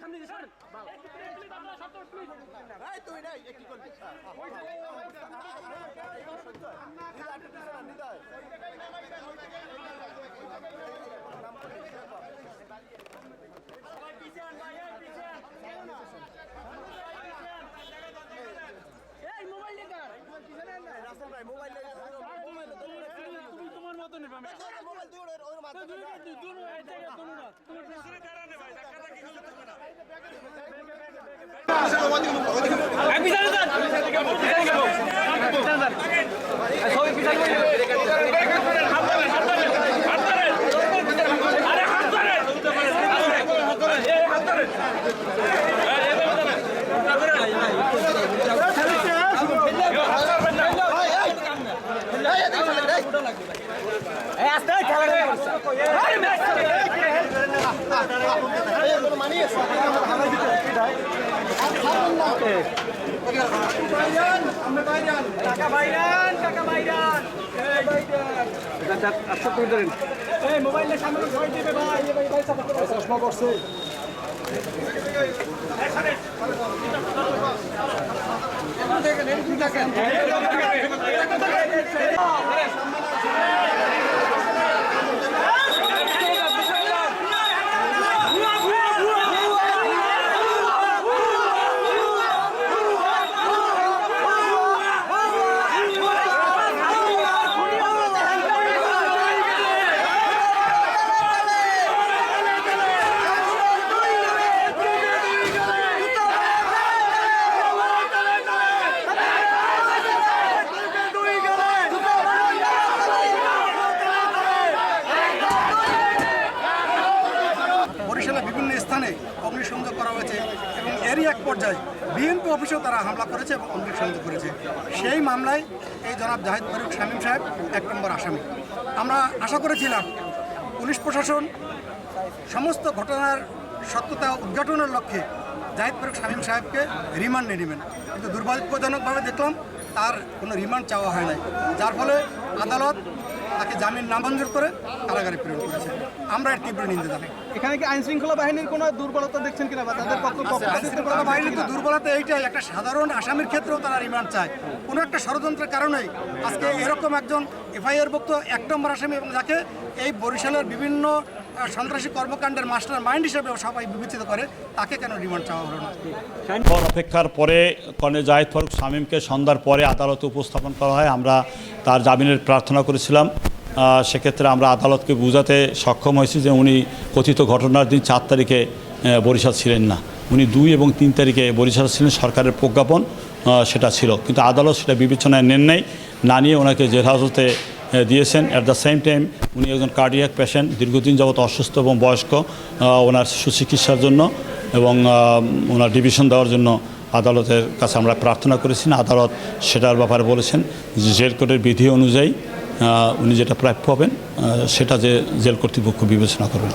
সামনে দিয়ে সরেন। এই তুই নাই কি করবি? এই মোবাইল কার রাস্তা নাই মোবাইল তুমি তোমার মতো নেবে মোবাইল তুই ওর মাথা দুনো না তোমার পিছনে না আমি চশমা করছে বিভিন্ন স্থানে অগ্নিসংযোগ করা হয়েছে এবং এরই এক পর্যায়ে বিএনপি অফিসেও তারা হামলা করেছে এবং অগ্নিসংযোগ করেছে। সেই মামলায় এই জনাব জাহিদ ফারুক শামীম সাহেব এক নম্বর আসামি। আমরা আশা করেছিলাম পুলিশ প্রশাসন সমস্ত ঘটনার সত্যতা উদ্ঘাটনের লক্ষ্যে জাহিদ ফারুক শামীম সাহেবকে রিমান্ডে নেবেন। কিন্তু দুর্ভাগ্যজনকভাবে দেখলাম তার কোনো রিমান্ড চাওয়া হয় নাই। যার ফলে আদালত তাকে জামিন নামঞ্জুর করে কারাগারে প্রেরণ করেছে। আমরা এর তীব্র নিন্দা জানাই। এখানে কি আইন শৃঙ্খলা বাহিনীর কোনো দুর্বলতা দেখছেন কিনা বা তাদের পক্ষ আইন শৃঙ্খলা বাহিনীর তো দুর্বলতা এইটাই। একটা সাধারণ আসামির ক্ষেত্রেও তারা রিমান্ড চায়। কোনো একটা ষড়যন্ত্রের কারণেই আজকে এরকম একজন এফআইআর ভুক্ত এক নম্বর আসামি এবং যাকে এই বরিশালের বিভিন্ন সন্ত্রাসী কর্মকাণ্ডের মাস্টার মাইন্ড হিসেবে সবাই বিবেচিত করে তাকে কেন রিমান্ড চাওয়া হলো না? অপেক্ষার পরে কর্নেল জাহিদ ফারুক শামীমকে সন্ধ্যার পরে আদালতে উপস্থাপন করা হয়। আমরা তার জামিনের প্রার্থনা করেছিলাম। সেক্ষেত্রে আমরা আদালতকে বোঝাতে সক্ষম হয়েছি যে উনি কথিত ঘটনার দিন চার তারিখে বরিশাল ছিলেন না। উনি দুই এবং তিন তারিখে বরিশাল ছিলেন সরকারের প্রজ্ঞাপন সেটা ছিল। কিন্তু আদালত সেটা বিবেচনায় নেন নাই। না নিয়ে ওনাকে জেল হাজতে আহ, দিয়েছেন। অ্যাট দ্য সেম টাইম উনি একজন কার্ডিয়াক পেশেন্ট দীর্ঘদিন যাবত অসুস্থ এবং বয়স্ক ওনার সুচিকিৎসার জন্য এবং ওনার ডিভিশন দেওয়ার জন্য আদালতের কাছে আমরা প্রার্থনা করেছি। আদালত সেটার ব্যাপারে বলেছেন যে জেল কোর্টের বিধি অনুযায়ী উনি যেটা প্রাপ্য হবেন সেটা যে জেল কর্তৃপক্ষ বিবেচনা করবেন।